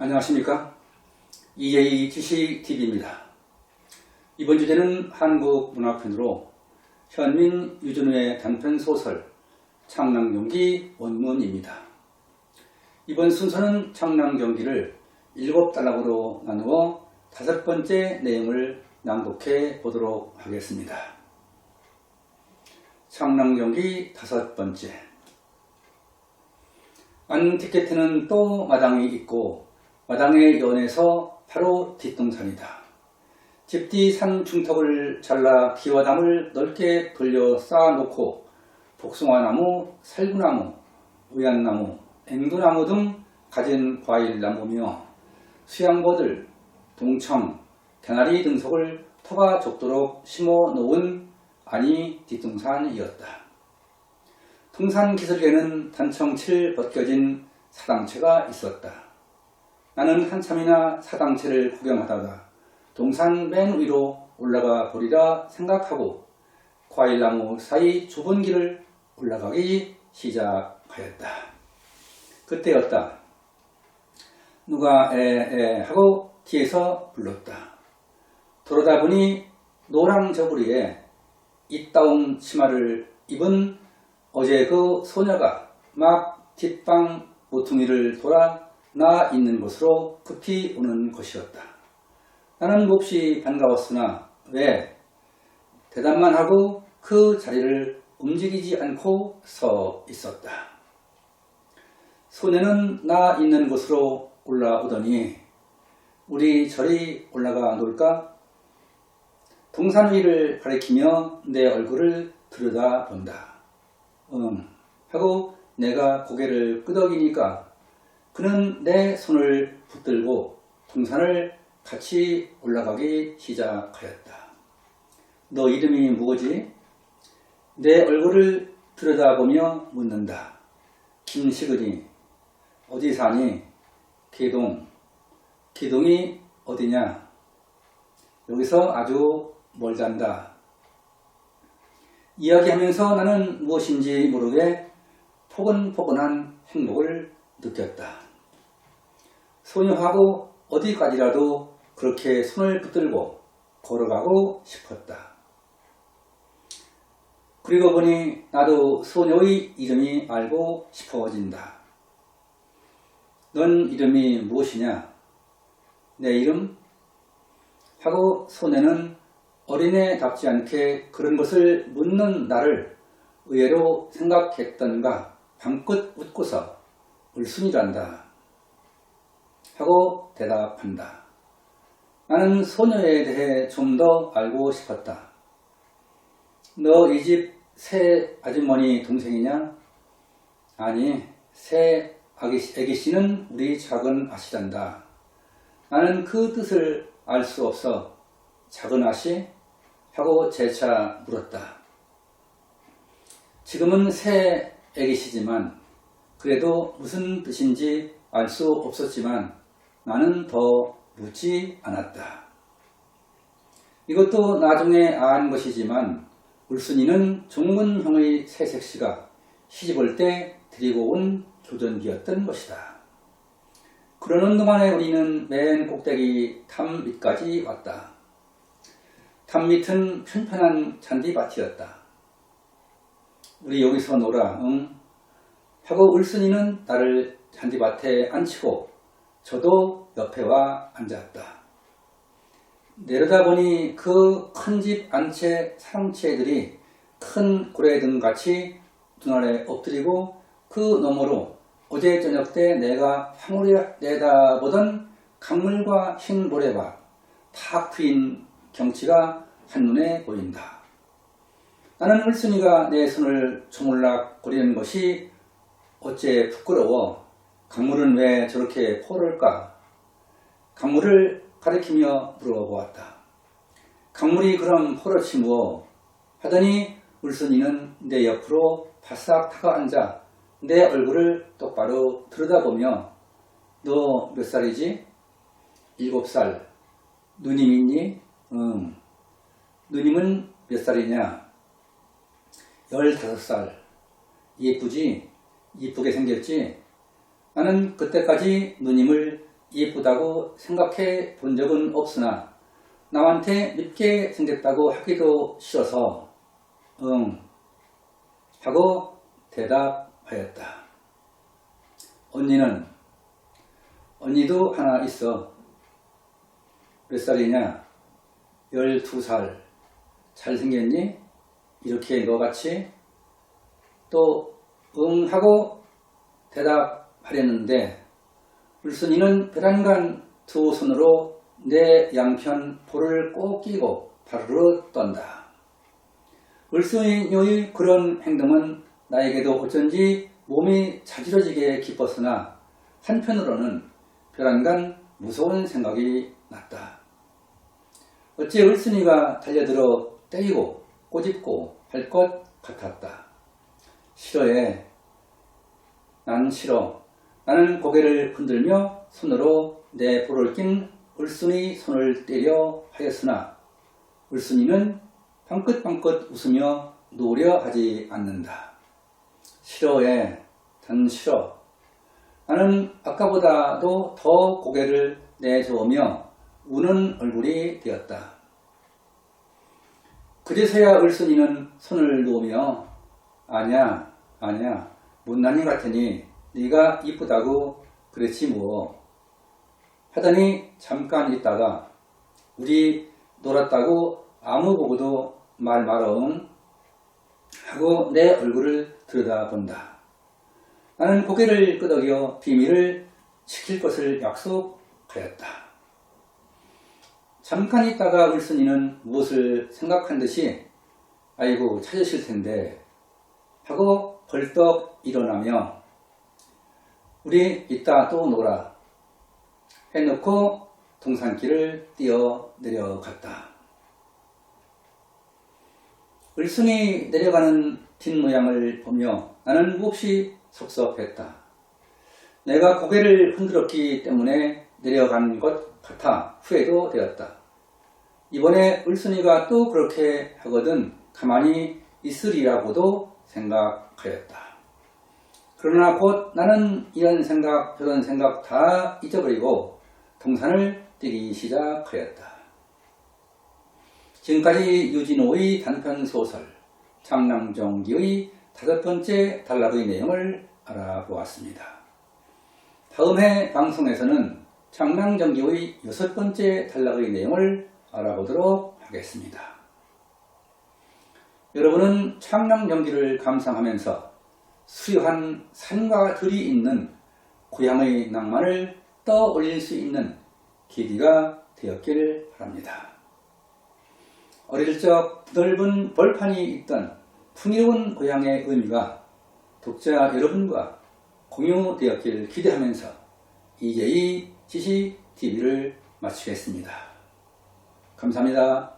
안녕하십니까? EA 지식TV입니다. 이번 주제는 한국 문학편으로 현민 유준우의 단편 소설 창랑경기 원문입니다. 이번 순서는 창랑경기를 일곱 단락으로 나누어 다섯 번째 내용을 낭독해 보도록 하겠습니다. 창랑경기 다섯 번째 안티켓트는 또 마당이 있고 마당의 연에서 바로 뒷동산이다. 집뒤 산 중턱을 잘라 기와담을 넓게 돌려 쌓아놓고 복숭아나무, 살구나무, 우얀나무, 앵두나무 등 가진 과일나무며 수양버들, 동청, 개나리 등석을 터가 좁도록 심어 놓은 안이 뒷동산이었다. 동산 기슭에는 단청칠 벗겨진 사당채가 있었다. 나는 한참이나 사당채를 구경하다가 동산 맨 위로 올라가 보리라 생각하고 과일나무 사이 좁은 길을 올라가기 시작하였다. 그때였다. 누가 에에 하고 뒤에서 불렀다. 돌아다 보니 노랑 저고리에 이따옴 치마를 입은 어제 그 소녀가 막 뒷방 모퉁이를 돌아 나 있는 곳으로 급히 오는 것이었다. 나는 몹시 반가웠으나 왜 대답만 하고 그 자리를 움직이지 않고 서 있었다. 소녀는 나 있는 곳으로 올라오더니 우리 저리 올라가 놀까? 동산 위를 가리키며 내 얼굴을 들여다 본다. 응 하고 내가 고개를 끄덕이니까 그는 내 손을 붙들고 동산을 같이 올라가기 시작하였다. 너 이름이 무엇이? 내 얼굴을 들여다보며 묻는다. 김시근이 어디 사니? 개동. 개동이 어디냐? 여기서 아주 멀단다. 이야기하면서 나는 무엇인지 모르게 포근포근한 행복을 느꼈다. 소녀하고 어디까지라도 그렇게 손을 붙들고 걸어가고 싶었다. 그리고 보니 나도 소녀의 이름이 알고 싶어진다. 넌 이름이 무엇이냐? 내 이름? 하고 소녀는 어린애답지 않게 그런 것을 묻는 나를 의외로 생각했던가 방긋 웃고서 울순이란다. 하고 대답한다. 나는 소녀에 대해 좀 더 알고 싶었다. 너 이 집 새 아주머니 동생이냐? 아니, 새 애기씨는 우리 작은 아씨란다. 나는 그 뜻을 알 수 없어 작은 아씨? 하고 재차 물었다. 지금은 새 애기씨지만 그래도 무슨 뜻인지 알 수 없었지만 나는 더 묻지 않았다. 이것도 나중에 안 것이지만 울순이는 종문형의 새색시가 시집올 때 데리고 온 교전기였던 것이다. 그러는 동안에 우리는 맨 꼭대기 탐 밑까지 왔다. 탐 밑은 편편한 잔디밭이었다. 우리 여기서 놀아, 응? 하고 울순이는 나를 잔디밭에 앉히고 저도 옆에 와 앉았다. 내려다보니 그 큰 집 안채 사랑채들이 큰 고래 등같이 눈아래 엎드리고 그 너머로 어제 저녁 때 내가 황홀히 내다보던 강물과 흰 모래밭, 탁 트인 경치가 한눈에 보인다. 나는 을순이가 내 손을 조물락거리는 것이 어째 부끄러워 강물은 왜 저렇게 포를까? 강물을 가리키며 물어보았다. 강물이 그럼 포렇지 뭐? 하더니 울순이는 내 옆으로 바싹 타가 앉아 내 얼굴을 똑바로 들여다보며 너 몇 살이지? 일곱 살. 누님 있니? 응. 누님은 몇 살이냐? 15살. 예쁘지? 이쁘게 생겼지? 나는 그때까지 누님을 예쁘다고 생각해 본 적은 없으나 남한테 밉게 생겼다고 하기도 싫어서 응 하고 대답하였다. 언니는 언니도 하나 있어. 몇 살이냐? 12살. 잘생겼니? 이렇게 너같이? 또, 응 하고 대답하려는데, 울순이는 베란간 두 손으로 내 양편 볼을 꼭 끼고 바르르 떤다. 울순이의 그런 행동은 나에게도 어쩐지 몸이 자지러지게 기뻤으나 한편으로는 벼랑간 무서운 생각이 났다. 어찌 을순이가 달려들어 때리고 꼬집고 할 것 같았다. 싫어해. 난 싫어. 나는 고개를 흔들며 손으로 내 볼을 낀 을순이 손을 때려 하였으나 을순이는 방긋방긋 웃으며 노려 하지 않는다. 싫어해. 단 싫어. 나는 아까보다도 더 고개를 내저으며 우는 얼굴이 되었다. 그제서야 을순이는 손을 놓으며 아냐 아냐 못난이 같으니 네가 이쁘다고 그랬지 뭐 하더니 잠깐 있다가 우리 놀았다고 아무 보고도 말 말아응 하고 내 얼굴을 들여다본다. 나는 고개를 끄덕여 비밀을 지킬 것을 약속하였다. 잠깐 있다가 울순이는 무엇을 생각한 듯이 아이고 찾으실 텐데 하고 벌떡 일어나며 우리 이따 또 놀아 해놓고 동산길을 뛰어 내려갔다. 을순이 내려가는 뒷모양을 보며 나는 몹시 섭섭했다. 내가 고개를 흔들었기 때문에 내려간 것 같아 후회도 되었다. 이번에 을순이가 또 그렇게 하거든 가만히 있으리라고도 생각하였다. 그러나 곧 나는 이런 생각 저런 생각 다 잊어버리고 동산을 뛰기 시작하였다. 지금까지 유진호의 단편 소설 장남정기의 다섯 번째 단락의 내용을 알아보았습니다. 다음 해 방송에서는 장남정기의 여섯 번째 단락의 내용을 알아보도록 하겠습니다. 여러분은 창랑연기를 감상하면서 수려한 산과 들이 있는 고향의 낭만을 떠올릴 수 있는 계기가 되었길 바랍니다. 어릴 적 넓은 벌판이 있던 풍요로운 고향의 의미가 독자 여러분과 공유되었길 기대하면서 이제이 지시 TV를 마치겠습니다. 감사합니다.